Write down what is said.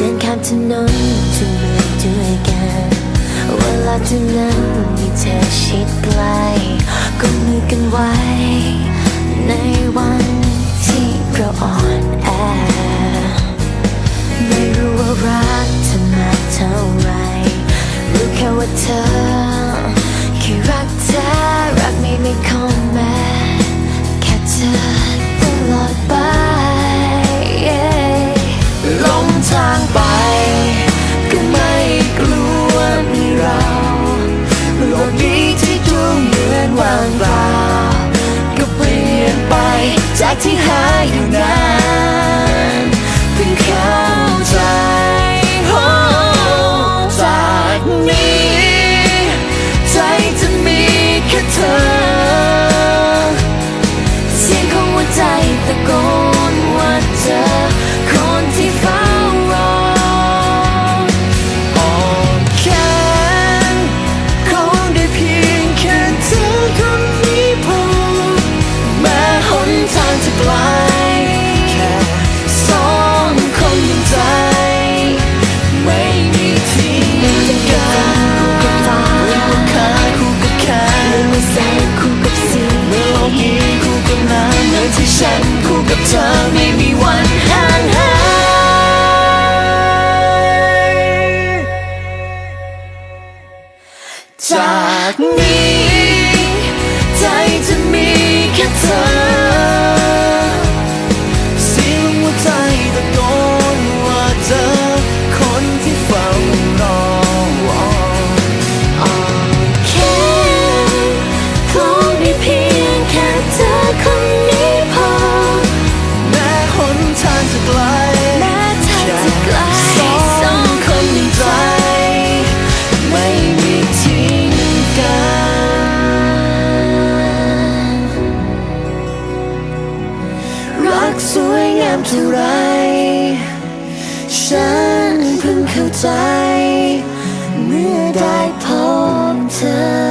ดินข้ามถนนจะเมืองด้วยกันเวลาเท่านั้นมีเธอชิดใกล้ก็มือกันไว้ ในวันที่เราอ่อนแอ ไม่รู้ว่ารักเธอมาเท่าไรรู้แค่ว่าเธอ จากที่หาอยู่นาน จากนี้ใจจะมีแค่เธอ เสียงหัวใจตะโกนว่าเธอ คนที่เฝ้ารออ่อแค่ขอได้เพียงแค่เธอคนนี้พอ แม้หนทางจะไกล เท่าไร ฉันเพิ่งเข้าใจ เมื่อได้พบเธอ